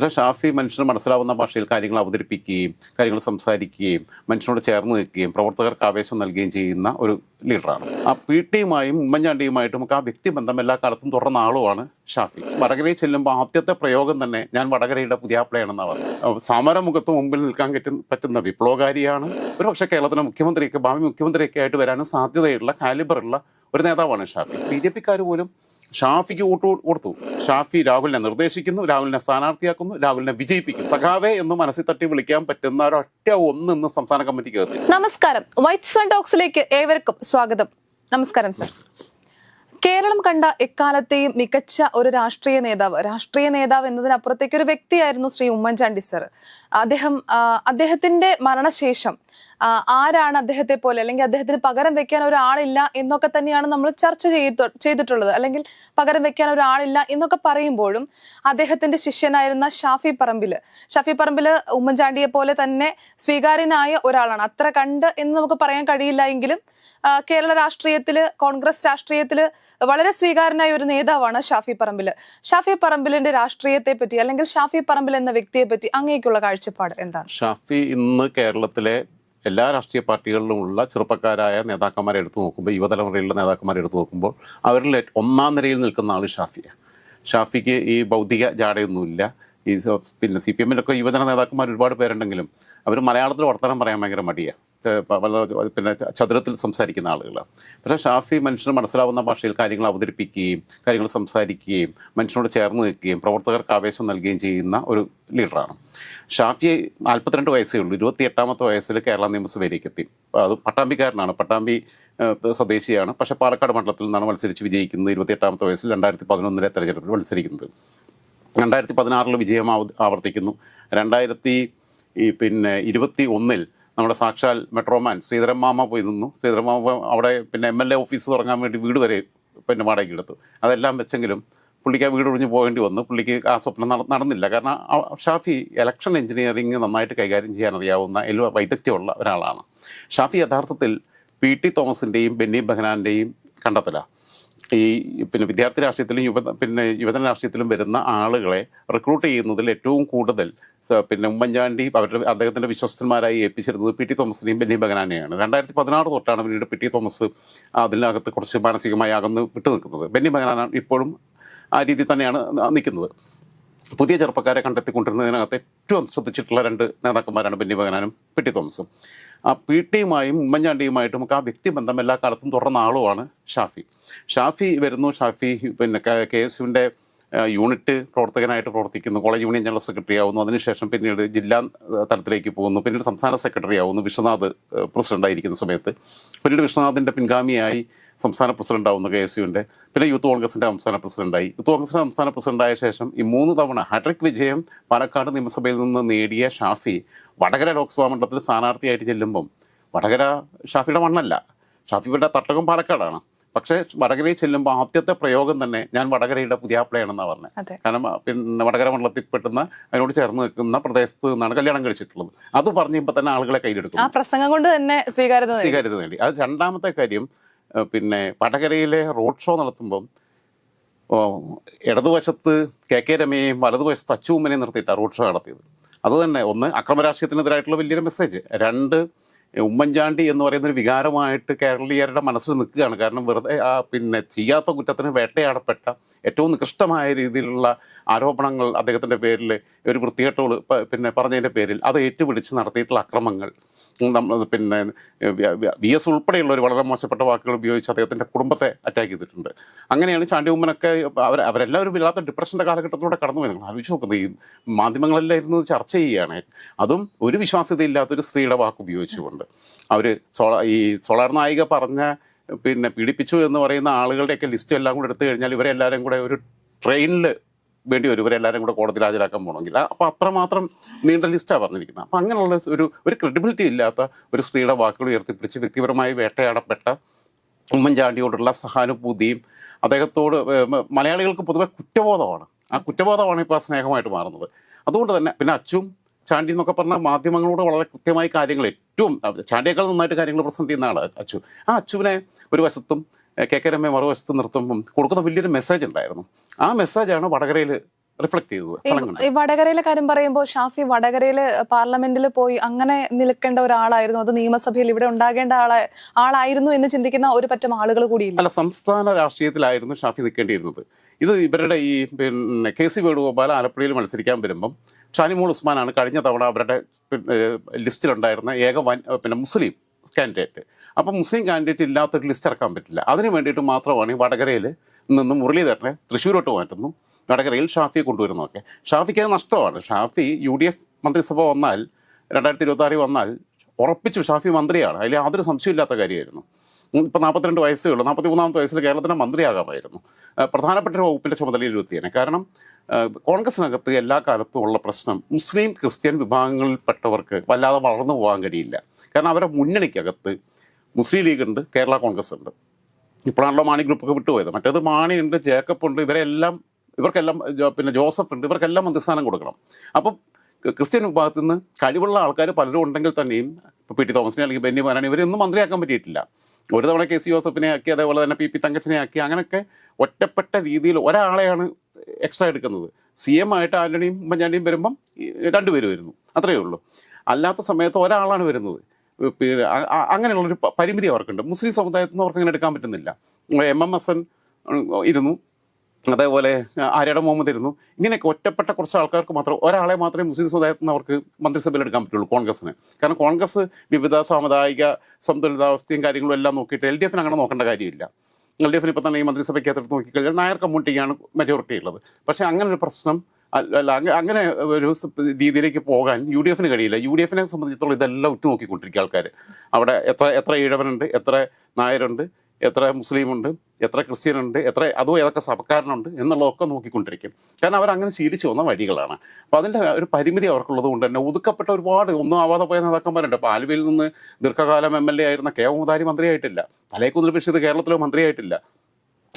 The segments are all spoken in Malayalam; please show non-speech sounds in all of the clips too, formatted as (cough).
പക്ഷേ ഷാഫി മനുഷ്യന് മനസ്സിലാവുന്ന ഭാഷയിൽ കാര്യങ്ങൾ അവതരിപ്പിക്കുകയും കാര്യങ്ങൾ സംസാരിക്കുകയും മനുഷ്യനോട് ചേർന്ന് നിൽക്കുകയും പ്രവർത്തകർക്ക് ആവേശം നൽകുകയും ചെയ്യുന്ന ഒരു ലീഡറാണ്. ആ പി ടിയുമായും ഉമ്മൻചാണ്ടിയുമായിട്ടും ഒക്കെ ആ വ്യക്തിബന്ധം എല്ലാ കാലത്തും തുടർന്ന ആളുമാണ് ഷാഫി. വടകരയിൽ ചെല്ലുമ്പോൾ ആദ്യത്തെ പ്രയോഗം തന്നെ ഞാൻ വടകരയുടെ പുതിയാപ്ലയാണെന്നാണ് പറഞ്ഞത്. സമരമുഖത്ത് മുമ്പിൽ നിൽക്കാൻ പറ്റുന്ന വിപ്ലവകാരിയാണ്. ഒരു പക്ഷേ കേരളത്തിലെ മുഖ്യമന്ത്രിയൊക്കെ ഭാവി മുഖ്യമന്ത്രിയൊക്കെ ആയിട്ട് വരാനും സാധ്യതയുള്ള കാലിബറുള്ള ഒരു നേതാവാണ് ഷാഫി. ബി ജെ പിക്കാർ പോലും ഷാഫിക്ക് വോട്ട് കൊടുത്തു. ഷാഫി രാഹുലിനെ നിർദ്ദേശിക്കുന്നു രാഹുലിനെ സ്ഥാനാർത്ഥിയാക്കുന്നു രാഹുലിനെ വിജയിപ്പിക്കും. സഖാവേ എന്ന് മനസ്സിൽ തട്ടി വിളിക്കാൻ പറ്റുന്ന ഒരൊറ്റ ഒന്ന് ഇന്ന് സംസ്ഥാന കേൾക്കും നമസ്കാരം. വൈറ്റ് സ്വൺ ടോക്സിലേക്ക് ഏവർക്കും സ്വാഗതം. നമസ്കാരം സർ. കേരളം കണ്ട എക്കാലത്തെയും മികച്ച ഒരു രാഷ്ട്രീയ നേതാവ് രാഷ്ട്രീയ നേതാവ് എന്നതിനപ്പുറത്തേക്ക് ഒരു വ്യക്തിയായിരുന്നു ശ്രീ ഉമ്മൻചാണ്ടി സർ. അദ്ദേഹം അദ്ദേഹത്തിന്റെ മരണശേഷം ആരാണ് അദ്ദേഹത്തെ പോലെ? അല്ലെങ്കിൽ അദ്ദേഹത്തിന് പകരം വെക്കാൻ ഒരാളില്ല എന്നൊക്കെ തന്നെയാണ് നമ്മൾ ചർച്ച ചെയ്തിട്ടുള്ളത്. അല്ലെങ്കിൽ പകരം വെക്കാൻ ഒരാളില്ല എന്നൊക്കെ പറയുമ്പോഴും അദ്ദേഹത്തിന്റെ ശിഷ്യനായിരുന്ന ഷാഫി പറമ്പിൽ. ഷാഫി പറമ്പിൽ ഉമ്മൻചാണ്ടിയെ പോലെ തന്നെ സ്വീകാര്യനായ ഒരാളാണ്. അത്ര കണ്ട് എന്ന് നമുക്ക് പറയാൻ കഴിയില്ല എങ്കിലും കേരള രാഷ്ട്രീയത്തിൽ കോൺഗ്രസ് രാഷ്ട്രീയത്തിൽ വളരെ സ്വീകാര്യനായ ഒരു നേതാവാണ് ഷാഫി പറമ്പിൽ. ഷാഫി പറമ്പിലിന്റെ രാഷ്ട്രീയത്തെ പറ്റി അല്ലെങ്കിൽ ഷാഫി പറമ്പിൽ എന്ന വ്യക്തിയെ പറ്റി അങ്ങേക്കുള്ള കാഴ്ചപ്പാട് എന്താണ്? ഷാഫി ഇന്ന് കേരളത്തിലെ എല്ലാ രാഷ്ട്രീയ പാർട്ടികളിലുമുള്ള ചെറുപ്പക്കാരായ നേതാക്കന്മാരെ എടുത്തു നോക്കുമ്പോൾ യുവതലമുറയിലുള്ള നേതാക്കന്മാരെ എടുത്തു നോക്കുമ്പോൾ അവരിൽ ഒന്നാം നിരയിൽ നിൽക്കുന്ന ആൾ ഷാഫിയാണ് ഷാഫിക്ക് ഈ ഭൗതിക ജാടയൊന്നുമില്ല. ഈ പിന്നെ സി പി എമ്മിലൊക്കെ യുവജന നേതാക്കന്മാർ ഒരുപാട് പേരുണ്ടെങ്കിലും അവർ മലയാളത്തിൽ വർത്തമാനം പറയാൻ ഭയങ്കര മടിയാണ് പിന്നെ ചതുരത്തിൽ സംസാരിക്കുന്ന ആളുകളാണ് പക്ഷേ ഷാഫി മനുഷ്യന് മനസ്സിലാവുന്ന ഭാഷയിൽ കാര്യങ്ങൾ അവതരിപ്പിക്കുകയും കാര്യങ്ങൾ സംസാരിക്കുകയും മനുഷ്യനോട് ചേർന്ന് നിൽക്കുകയും പ്രവർത്തകർക്ക് ആവേശം നൽകുകയും ചെയ്യുന്ന ഒരു ലീഡറാണ്. ഷാഫി നാൽപ്പത്തിരണ്ട് വയസ്സേ ഉള്ളൂ. ഇരുപത്തി എട്ടാമത്തെ വയസ്സിൽ കേരള നിയമസഭയിലേക്ക് എത്തി അത് പട്ടാമ്പിക്കാരനാണ്. പട്ടാമ്പി സ്വദേശിയാണ്. പക്ഷേ പാലക്കാട് മണ്ഡലത്തിൽ നിന്നാണ് മത്സരിച്ച് വിജയിക്കുന്നത് ഇരുപത്തി എട്ടാമത്തെ വയസ്സിൽ രണ്ടായിരത്തി പതിനൊന്നിലെ തെരഞ്ഞെടുപ്പിൽ മത്സരിക്കുന്നത്. രണ്ടായിരത്തി പതിനാറിൽ വിജയം ആവ- ആവർത്തിക്കുന്നു. രണ്ടായിരത്തി ഈ പിന്നെ ഇരുപത്തി ഒന്നിൽ നമ്മുടെ സാക്ഷാൽ മെട്രോമാൻ ശ്രീധരമാമ പോയി നിന്നു. ശ്രീധരമാമ അവിടെ പിന്നെ എം എൽ എ ഓഫീസ് തുടങ്ങാൻ വേണ്ടി വീട് വരെ പിന്നെ വാടകയ്ക്ക് എടുത്തു. അതെല്ലാം വെച്ചെങ്കിലും പുള്ളിക്ക് ആ വീട് ഒഴിഞ്ഞ് പോകേണ്ടി വന്നു. പുള്ളിക്ക് ആ സ്വപ്നം നടന്നില്ല. കാരണം ഷാഫി ഇലക്ഷൻ എഞ്ചിനീയറിംഗ് നന്നായിട്ട് കൈകാര്യം ചെയ്യാൻ അറിയാവുന്ന എല്ലാ വൈദഗ്ധ്യമുള്ള ഒരാളാണ്. ഷാഫി യഥാർത്ഥത്തിൽ പി ടി തോമസിന്റെയും ബെന്നി ബഹനാന്റെയും കണ്ടെത്തലാണ് ഈ പിന്നെ വിദ്യാർത്ഥി രാഷ്ട്രീയത്തിലും യുവ പിന്നെ യുവജന രാഷ്ട്രീയത്തിലും വരുന്ന ആളുകളെ റിക്രൂട്ട് ചെയ്യുന്നതിൽ ഏറ്റവും കൂടുതൽ പിന്നെ ഉമ്മൻചാണ്ടി അവരുടെ അദ്ദേഹത്തിന്റെ വിശ്വസ്തന്മാരായി ഏൽപ്പിച്ചിരുന്നത് പി ടി തോമസിനെയും ബെന്നി ബഗനാനെയാണ്. രണ്ടായിരത്തി പതിനാറ് തൊട്ടാണ് പിന്നീട് പി ടി തോമസ് അതിനകത്ത് കുറച്ച് മാനസികമായി അകന്ന് വിട്ടു നിൽക്കുന്നത് ബെന്നി ബഗനാന ഇപ്പോഴും ആ രീതിയിൽ തന്നെയാണ് നിൽക്കുന്നത്. പുതിയ ചെറുപ്പക്കാരെ കണ്ടെത്തിക്കൊണ്ടിരുന്നതിനകത്ത് ഏറ്റവും ശ്രദ്ധിച്ചിട്ടുള്ള രണ്ട് നേതാക്കന്മാരാണ് ബെന്നി ബഗനാനും പി ടി തോമസും. ആ പി ടിയുമായും ഉമ്മൻചാണ്ടിയുമായിട്ടും ഒക്കെ ആ വ്യക്തിബന്ധം എല്ലാ കാലത്തും തുടർന്ന ആളുമാണ് ഷാഫി. ഷാഫി വരുന്നു. ഷാഫി പിന്നെ കെ എസ് യുവിന്റെ യൂണിറ്റ് പ്രവർത്തകനായിട്ട് പ്രവർത്തിക്കുന്നു. കോളേജ് യൂണിയൻ ജനറൽ സെക്രട്ടറി ആവുന്നു. അതിനുശേഷം പിന്നീട് ജില്ലാ തലത്തിലേക്ക് പോകുന്നു. പിന്നീട് സംസ്ഥാന സെക്രട്ടറി ആവുന്നു വിശ്വനാഥ് പ്രസിഡന്റായിരിക്കുന്ന സമയത്ത്. പിന്നീട് വിശ്വനാഥിന്റെ പിൻഗാമിയായി സംസ്ഥാന പ്രസിഡന്റ് ആവുന്നു കെ എസ് യുവിന്റെ പിന്നെ യൂത്ത് കോൺഗ്രസിന്റെ സംസ്ഥാന പ്രസിഡന്റായി. യൂത്ത് കോൺഗ്രസിന്റെ സംസ്ഥാന പ്രസിഡന്റായ ശേഷം ഈ മൂന്ന് തവണ ഹാട്രിക് വിജയം പാലക്കാട് നിയമസഭയിൽ നിന്ന് നേടിയ ഷാഫി വടകര ലോക്സഭാ മണ്ഡലത്തിൽ സ്ഥാനാർത്ഥിയായിട്ട് ചെല്ലുമ്പം വടകര ഷാഫിയുടെ മണ്ണല്ല. ഷാഫിയുടെ തട്ടകം പാലക്കാടാണ്. പക്ഷേ വടകരയിൽ ചെല്ലുമ്പോൾ ആദ്യത്തെ പ്രയോഗം തന്നെ ഞാൻ വടകരയുടെ പുതിയാപ്ലയാണെന്നാണ് പറഞ്ഞത്. കാരണം പിന്നെ വടകര മണ്ഡലത്തിൽ പെട്ടുന്ന അതിനോട് ചേർന്ന് നിൽക്കുന്ന പ്രദേശത്ത് നിന്നാണ് കല്യാണം കഴിച്ചിട്ടുള്ളത്. അത് പറഞ്ഞപ്പോൾ തന്നെ ആളുകളെ കയ്യിലെടുക്കും ആ പ്രസംഗം കൊണ്ട് തന്നെ സ്വീകാര്യത. സ്വീകാര്യത നേടി. അത് രണ്ടാമത്തെ കാര്യം പിന്നെ വടകരയിലെ റോഡ് ഷോ നടത്തുമ്പം ഇടതുവശത്ത് കെ കെ രമയെയും വലതുവശത്ത് അച്ചൂമ്മനെയും നിർത്തിയിട്ടാണ് റോഡ് ഷോ നടത്തിയത്. അതുതന്നെ ഒന്ന് അക്രമരാഷ്ട്രീയത്തിനെതിരായിട്ടുള്ള വലിയൊരു മെസ്സേജ് രണ്ട് ഉമ്മൻചാണ്ടി എന്ന് പറയുന്ന ഒരു വികാരമായിട്ട് കേരളീയരുടെ മനസ്സിൽ നിൽക്കുകയാണ്. കാരണം വെറുതെ ആ പിന്നെ ചെയ്യാത്ത കുറ്റത്തിന് വേട്ടയാടപ്പെട്ട ഏറ്റവും നികൃഷ്ടമായ രീതിയിലുള്ള ആരോപണങ്ങൾ അദ്ദേഹത്തിന്റെ പേരിൽ ഒരു വൃത്തികെട്ടോട് പിന്നെ പറഞ്ഞതിന്റെ പേരിൽ അത് ഏറ്റുപിടിച്ച് നടത്തിയിട്ടുള്ള അക്രമങ്ങൾ. നമ്മൾ പിന്നെ വി എസ് ഒരു വളരെ മോശപ്പെട്ട വാക്കുകൾ ഉപയോഗിച്ച് അദ്ദേഹത്തിന്റെ കുടുംബത്തെ അറ്റാക്ക് ചെയ്തിട്ടുണ്ട്. അങ്ങനെയാണ് ചാണ്ടി ഉമ്മനൊക്കെ അവർ അവരെല്ലാവരും ഇല്ലാത്ത ഡിപ്രഷന്റെ കാലഘട്ടത്തിലൂടെ കടന്നു പോയി നിങ്ങൾ ആലോചിച്ച് നോക്കുന്നത് ഈ മാധ്യമങ്ങളെല്ലാം ഇരുന്ന് ചർച്ച ചെയ്യുകയാണ്. അതും ഒരു വിശ്വാസ്യതയില്ലാത്തൊരു സ്ത്രീയുടെ വാക്ക് ഉപയോഗിച്ചുകൊണ്ട്. അവർ സോളാ ഈ സോളാർ നായിക പറഞ്ഞ പിന്നെ പീഡിപ്പിച്ചു എന്ന് പറയുന്ന ആളുകളുടെയൊക്കെ ലിസ്റ്റ് എല്ലാം കൂടെ എടുത്തു കഴിഞ്ഞാൽ ഇവരെല്ലാവരും കൂടെ ഒരു ട്രെയിനിൽ വേണ്ടി വരും. ഇവരെല്ലാവരും കൂടെ കോടതിയിൽ ഹാജരാക്കാൻ പോകണമെങ്കിൽ. അപ്പോൾ അത്രമാത്രം നീണ്ട ലിസ്റ്റാണ് പറഞ്ഞിരിക്കുന്നത്. അപ്പോൾ അങ്ങനെയുള്ള ഒരു ഒരു ക്രെഡിബിലിറ്റി ഇല്ലാത്ത ഒരു സ്ത്രീയുടെ വാക്കുകൾ ഉയർത്തിപ്പിടിച്ച് വ്യക്തിപരമായി വേട്ടയാടപ്പെട്ട ഉമ്മൻചാണ്ടിയോടുള്ള സഹാനുഭൂതിയും അദ്ദേഹത്തോട് മലയാളികൾക്ക് പൊതുവെ കുറ്റബോധമാണ്. ആ കുറ്റബോധമാണ് ഇപ്പോൾ ആ സ്നേഹമായിട്ട് മാറുന്നത്. അതുകൊണ്ട് തന്നെ പിന്നെ അച്ചും ചാണ്ടി എന്നൊക്കെ പറഞ്ഞ മാധ്യമങ്ങളോട് വളരെ കൃത്യമായി കാര്യങ്ങൾ ഏറ്റവും ചാണ്ടിയേക്കാൾ നന്നായിട്ട് കാര്യങ്ങൾ പ്രസന്റ് ചെയ്യുന്ന ആളാണ് അച്ചു. ആ അച്ചുവിനെ ഒരു വശത്തും കെ കെ രമയെ മറുവശത്തും നിർത്തുമ്പം കൊടുക്കുന്ന വലിയൊരു മെസ്സേജ് ഉണ്ടായിരുന്നു. ആ മെസ്സേജാണ് വടകരയിൽ റിഫ്ലക്ട് ചെയ്തത് ഈ- വടകരയിലെ കാര്യം പറയുമ്പോൾ ഷാഫി വടകരയിൽ പാർലമെന്റിൽ പോയി അങ്ങനെ നിൽക്കേണ്ട ഒരാളായിരുന്നു. അത് നിയമസഭയിൽ ഇവിടെ ഉണ്ടാകേണ്ട ആളെ ആളായിരുന്നു എന്ന് ചിന്തിക്കുന്ന ഒരു പറ്റം ആളുകൾ കൂടിയില്ല. അല്ല സംസ്ഥാന രാഷ്ട്രീയത്തിലായിരുന്നു ഷാഫി നിൽക്കേണ്ടിയിരുന്നത്. ഇത് ഇവരുടെ ഈ പിന്നെ കെ സി വേണുഗോപാൽ ആലപ്പുഴയിൽ മത്സരിക്കാൻ വരുമ്പം ഷാനിമോൾ ഉസ്മാനാണ് കഴിഞ്ഞ തവണ അവരുടെ ലിസ്റ്റിലുണ്ടായിരുന്ന ഏക വൻ പിന്നെ മുസ്ലിം കാൻഡിഡേറ്റ് അപ്പം മുസ്ലിം കാൻഡിഡേറ്റ് ഇല്ലാത്തൊരു ലിസ്റ്റ് ഇറക്കാൻ പറ്റില്ല. അതിന് വേണ്ടിയിട്ട് മാത്രമാണ് ഈ വടകരയിൽ നിന്ന് മുരളീധരനെ തൃശ്ശൂരോട്ട് മാറ്റുന്നു. വടകരയിൽ ഷാഫിയെ കൊണ്ടുവരുന്നതൊക്കെ ഷാഫിക്ക് അത് നഷ്ടമാണ്. ഷാഫി യു ഡി എഫ് മന്ത്രിസഭ വന്നാൽ രണ്ടായിരത്തി ഇരുപത്തി വന്നാൽ ഉറപ്പിച്ചു ഷാഫി മന്ത്രിയാണ്. അതിൽ യാതൊരു സംശയമില്ലാത്ത കാര്യമായിരുന്നു. ഇപ്പം നാൽപ്പത്തിരണ്ട് വയസ്സേ ഉള്ളൂ. നാൽപ്പത്തി മൂന്നാമത്തെ വയസ്സിൽ കേരളത്തിന്റെ മന്ത്രിയാകാമായിരുന്നു. പ്രധാനപ്പെട്ട വകുപ്പിന്റെ ചുമതല ഇരുപത്തിയാണ് കാരണം കോൺഗ്രസിനകത്ത് എല്ലാ കാലത്തും ഉള്ള പ്രശ്നം മുസ്ലിം ക്രിസ്ത്യൻ വിഭാഗങ്ങളിൽപ്പെട്ടവർക്ക് വല്ലാതെ വളർന്നു പോകാൻ കഴിയില്ല. കാരണം അവരുടെ മുന്നണിക്കകത്ത് മുസ്ലിം ലീഗ് ഉണ്ട് കേരള കോൺഗ്രസ് ഉണ്ട്. ഇപ്പോഴാണല്ലോ മാണി ഗ്രൂപ്പൊക്കെ വിട്ടുപോയത്. മറ്റേത് മാണി ഉണ്ട് ജേക്കബ് ഉണ്ട് ഇവരെല്ലാം ഇവർക്കെല്ലാം പിന്നെ ജോസഫ് ഉണ്ട് ഇവർക്കെല്ലാം മന്ത്രിസ്ഥാനം കൊടുക്കണം. അപ്പം ക്രിസ്ത്യൻ വിഭാഗത്തിൽ നിന്ന് കഴിവുള്ള ആൾക്കാർ പലരും ഉണ്ടെങ്കിൽ തന്നെയും ഇപ്പോൾ പി ടി തോമസിനെ അല്ലെങ്കിൽ ബെന്നി മാനാണ് ഇവരൊന്നും മന്ത്രിയാക്കാൻ പറ്റിയിട്ടില്ല. ഒരു തവണ കെ സി ജോസഫിനെ ആക്കി അതേപോലെ തന്നെ പി പി തങ്കച്ചനെ ആക്കി അങ്ങനെയൊക്കെ ഒറ്റപ്പെട്ട രീതിയിൽ ഒരാളെയാണ് എക്സ്ട്രാ എടുക്കുന്നത്. സി എം ആയിട്ട് ആന്റണിയും ഉമ്മൻചാണ്ടിയും വരുമ്പം രണ്ടുപേരും വരുന്നു. അത്രയേ ഉള്ളൂ. അല്ലാത്ത സമയത്ത് ഒരാളാണ് വരുന്നത്. അങ്ങനെയുള്ളൊരു പരിമിതി അവർക്കുണ്ട്. മുസ്ലിം സമുദായത്തിൽ നിന്ന് അവർക്ക് അങ്ങനെ എടുക്കാൻ പറ്റുന്നില്ല. എം. എം. എസ് എൻ ഇരുന്നു. അതേപോലെ ആര്യയുടെ മുഹമ്മദ് ഇരുന്നു. ഇങ്ങനെയൊക്കെ ഒറ്റപ്പെട്ട കുറച്ച് ആൾക്കാർക്ക് മാത്രം ഒരാളെ മാത്രമേ മുസ്ലിം സമുദായത്തിൽ നിന്ന് അവർക്ക് മന്ത്രിസഭയിൽ എടുക്കാൻ പറ്റുള്ളൂ കോൺഗ്രസ്സിന്. കാരണം കോൺഗ്രസ് വിവിധ സാമുദായിക സന്തുലിതാവസ്ഥയും കാര്യങ്ങളും എല്ലാം നോക്കിയിട്ട് എൽ ഡി എഫിന് അങ്ങനെ നോക്കേണ്ട കാര്യമില്ല. എൽ ഡി എഫിന് ഇപ്പം തന്നെ ഈ മന്ത്രിസഭയ്ക്ക് മന്ത്രിസഭയ്ക്കകത്ത് നോക്കിക്കഴിഞ്ഞാൽ നായർ കമ്മ്യൂണിറ്റിക്കാണ് മെജോറിറ്റി ഉള്ളത്. പക്ഷേ അങ്ങനെ ഒരു പ്രശ്നം അല്ല അല്ല, അങ്ങ- അങ്ങനെ ഒരു രീതിയിലേക്ക് പോകാൻ യു ഡി എഫിന് കഴിയില്ല. യു ഡി എഫിനെ സംബന്ധിച്ചിടത്തോളം ഇതെല്ലാം ഉറ്റുനോക്കിക്കൊണ്ടിരിക്കുക ആൾക്കാർ അവിടെ എത്ര എത്ര ഈഴവനുണ്ട് എത്ര നായരുണ്ട് എത്ര മുസ്ലിമുണ്ട് എത്ര ക്രിസ്ത്യനുണ്ട് എത്ര അതോ ഏതൊക്കെ സഭക്കാരനുണ്ട് എന്നുള്ളതൊക്കെ നോക്കിക്കൊണ്ടിരിക്കും. കാരണം അവർ അങ്ങനെ ശീലിച്ചു വന്ന വഴികളാണ്. അപ്പോൾ അതിന്റെ ഒരു പരിമിതി അവർക്കുള്ളത് കൊണ്ട് തന്നെ ഒതുക്കപ്പെട്ട ഒരുപാട് ഒന്നും ആവാതെ പോയ നേതാക്കന്മാരുണ്ട്. അപ്പോൾ ആലുവയിൽ നിന്ന് ദീർഘകാലം എം എൽ എ ആയിരുന്ന കെ മുതാരി മന്ത്രിയായിട്ടില്ല. തലേക്കുന്നിൽ പക്ഷേ ഇത് കേരളത്തിലെ മന്ത്രിയായിട്ടില്ല.